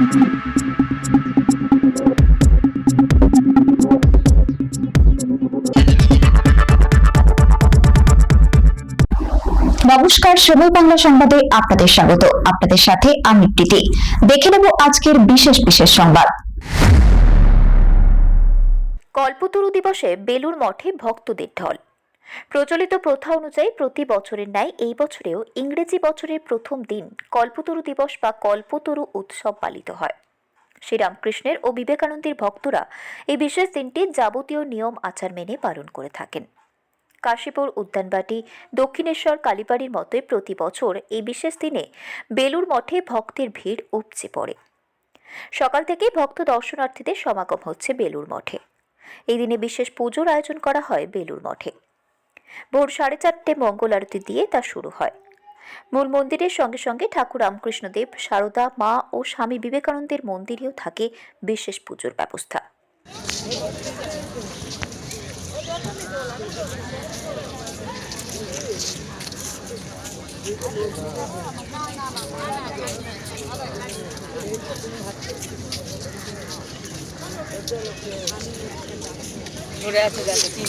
নমস্কার সময় বাংলা সংবাদে আপনাদের স্বাগত। আপনাদের সাথে আমি প্রীতি। দেখে নেব আজকের বিশেষ বিশেষ সংবাদ। কল্পতরু দিবসে বেলুর মঠে ভক্তদের ঢল। প্রচলিত প্রথা অনুযায়ী প্রতি বছরের ন্যায় এই বছরেও ইংরেজি বছরের প্রথম দিন কল্পতরু দিবস বা কল্পতরু উৎসব পালিত হয়। শ্রীরামকৃষ্ণের ও বিবেকানন্দের ভক্তরা এই বিশেষ দিনটি যাবতীয় নিয়ম আচার মেনে পালন করে থাকেন। কাশীপুর, উদ্যানবাটি, দক্ষিণেশ্বর, কালীবাড়ির মতোই প্রতি বছর এই বিশেষ দিনে বেলুর মঠে ভক্তের ভিড় উপচে পড়ে। সকাল থেকেই ভক্ত দর্শনার্থীদের সমাগম হচ্ছে বেলুর মঠে। এই দিনে বিশেষ পুজোর আয়োজন করা হয় বেলুর মঠে। ভোর সাড়ে চারটে মঙ্গল আরতি দিয়ে তা শুরু হয়। মূল মন্দিরের সঙ্গে সঙ্গে ঠাকুর রামকৃষ্ণদেব, সারদা, মা ও স্বামী বিবেকানন্দের মন্দিরেও থাকে বিশেষ পুজোর ব্যবস্থা। ধরে আছে যাচ্ছে তিন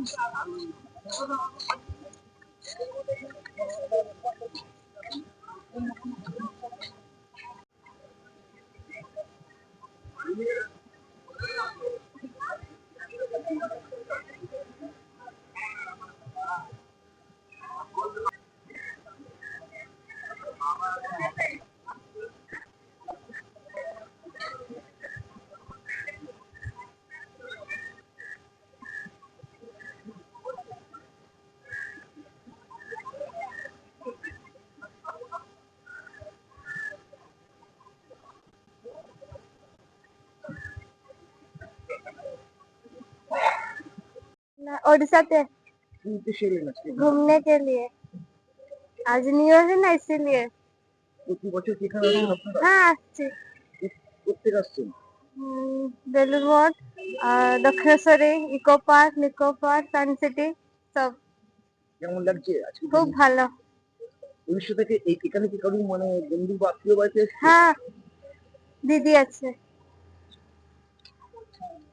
嗯。好的好的好的好的好的 उड़ीसा से घूमने के लिए आज न्यू ईयर है ना इसीलिए প্রতি বছর কি এখানে আসেন আপনারা हाँ আসছি প্রত্যেক আসছেন উম, বেলুর মঠ আর Dakshineswari eco park Nicco park Sun City সব কেমন লাগছে আজকে খুব ভালো উড়িষ্যা থেকে এই এখানে কি কারণ মানে বন্ধু বা আত্মীয় বাড়িতে এসছে হ্যাঁ দিদি আছে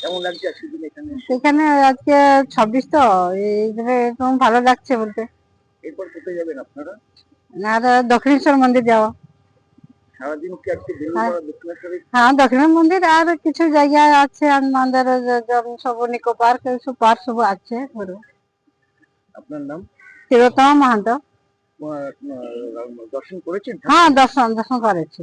কেমন লাগছে আজকে এখানে? আজকে ছাব্বিশ তো এইভাবে ভালো লাগছে বলতে। এরপর কোথায় যাবেন আপনারা? আর দক্ষিণেশ্বর মন্দির যাওয়া সারাদিন কি আজকে হ্যাঁ। দক্ষিণেশ্বরে? হ্যাঁ দক্ষিণ মন্দির আর কিছু জায়গায় আছে আমাদের সব নিকো পার্ক সব পার্ক সব আছে ঘুরবো আপনার নাম? তিলোত্তমা আহ, দর্শন করেছেন? হ্যাঁ দর্শন দর্শন করেছি।